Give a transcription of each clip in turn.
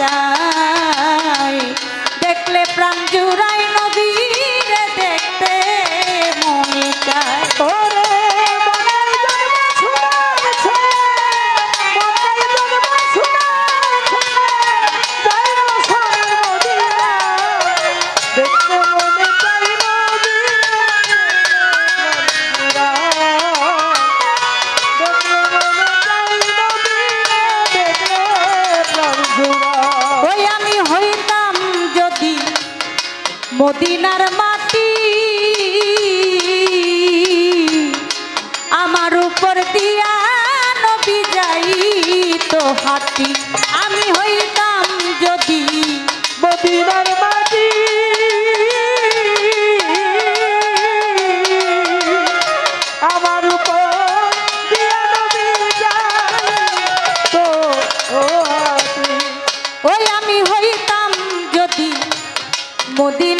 যায়। দেখলে প্রাণ জুড়াই মদিনার মাটি। আমার উপর দিয়া নবী তো হাতি আমি হইতাম যদি মদিনার মাটি। আমার উপর দিয়া নবী ওই আমি হইতাম যদি মদিনা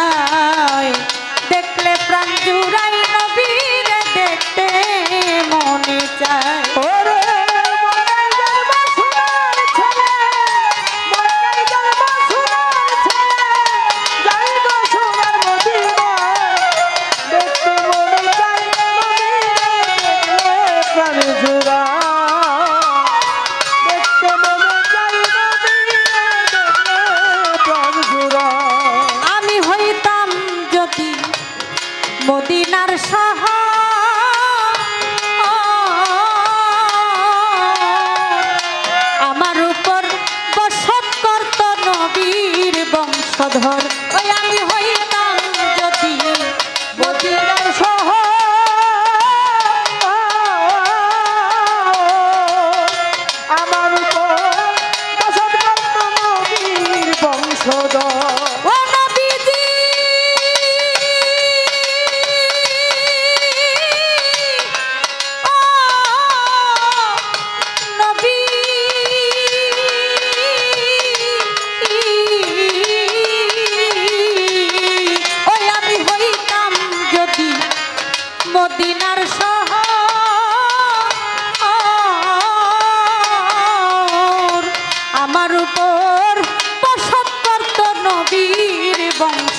Shadhana.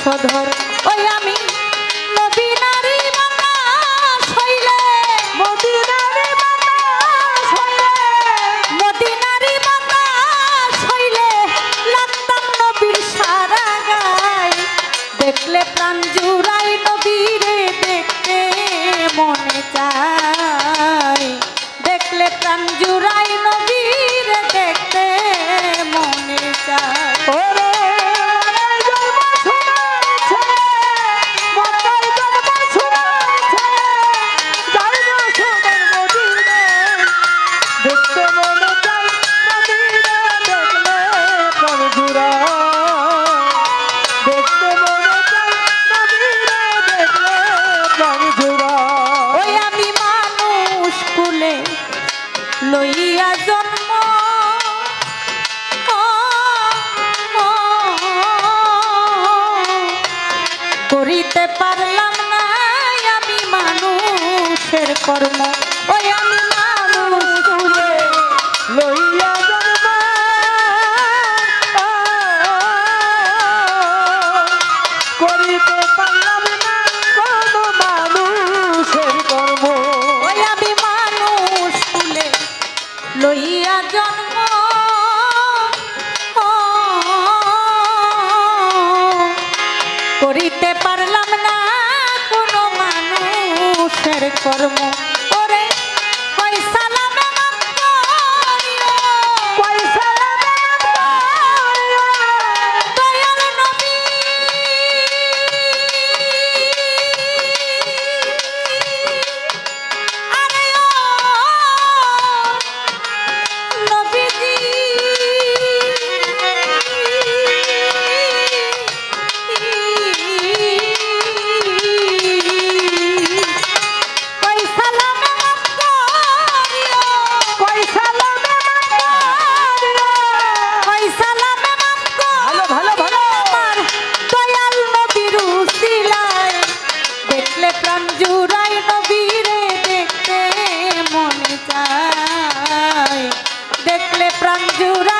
বংশধর। ওই আমি মদিনারি বাতাস হইলে। মদিনারি বাতাস হইলে। মদিনারি বাতাস হইলে লাগতাম নবীর দেখলে প্রাণ জুড়াই করিতে পারলাম না আমি মানুষের কর্ম। ওই আমি for the দেখলে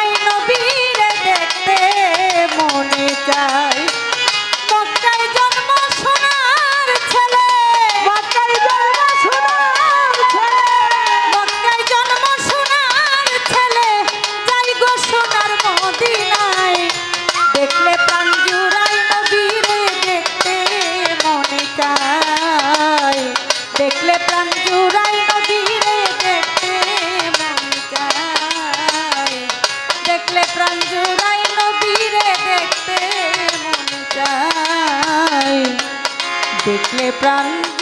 দেখলে প্রাণ